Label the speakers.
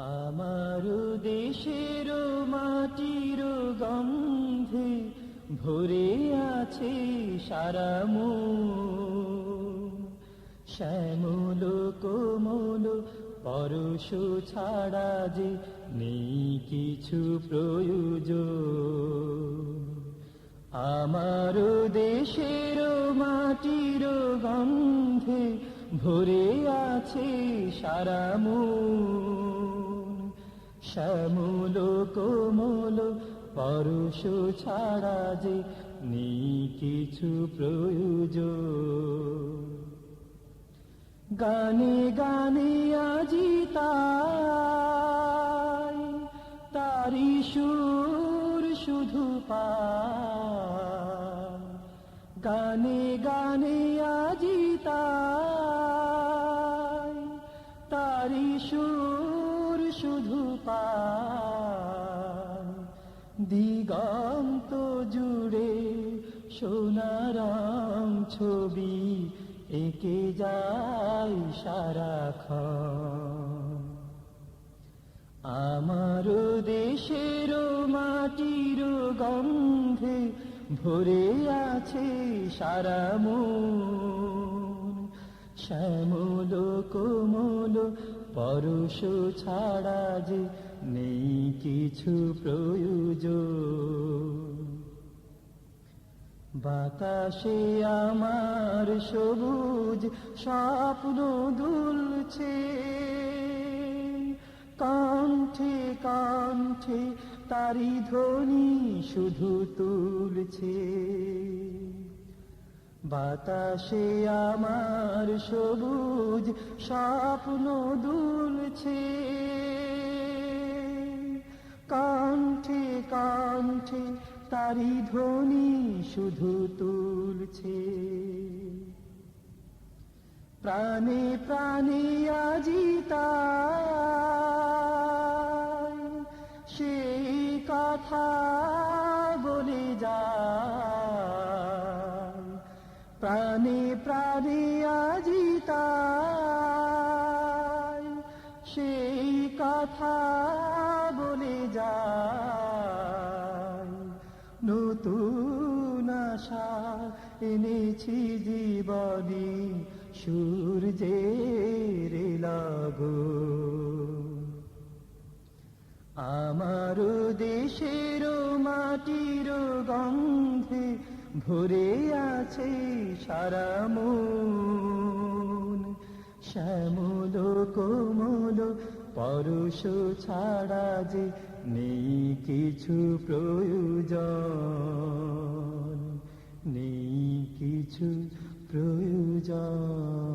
Speaker 1: আমার দেশের মাটির গন্ধে ভরে আছে সারা মন। শ্যামল কোমল পরশ ছাড়া যে নেই কিছু প্রয়োজন আমার দেশের মাটির গন্ধে ভরে আছে সারা মন। শ্যামল, কোমল, পরশ ছাড়া যে নেই কিছু প্রয়োজন। গানে গানে আজি তারি সুর শুধু পা গানে গানে আজি তারি সুর শুধু পায় দিগন্ত জুড়ে সোনারাম ছবি একে যায় সারাক্ষণ। আমার দেশের মাটির গন্ধে ভরে আছে সারা মন। শ্যামল কোমল পরশ ছাড়া যে নেই কিছু প্রয়োজন। বাতাসে আমার সবুজ স্বপ্ন দুলছে। কণ্ঠে কণ্ঠে তারি ধ্বনি শুধু তুলছে। বাতাসে আমার সবুজ স্বপ্ন দুলছে। কণ্ঠে কণ্ঠে তারি ধ্বনি শুধু তুলছে। প্রাণে প্রাণে আজিতাই সেই কথা প্রাণে প্রাণে সেই কথা বলে যায় নতুন আশা এনেছি জীবনে সূর্যের লাগো। আমার দেশের মাটির গন্ধে ভরে আছে সারা মন। শ্যামল কোমল পরশ ছাড়া যে নেই কিছু প্রয়োজন। নেই কিছু প্রয়োজন।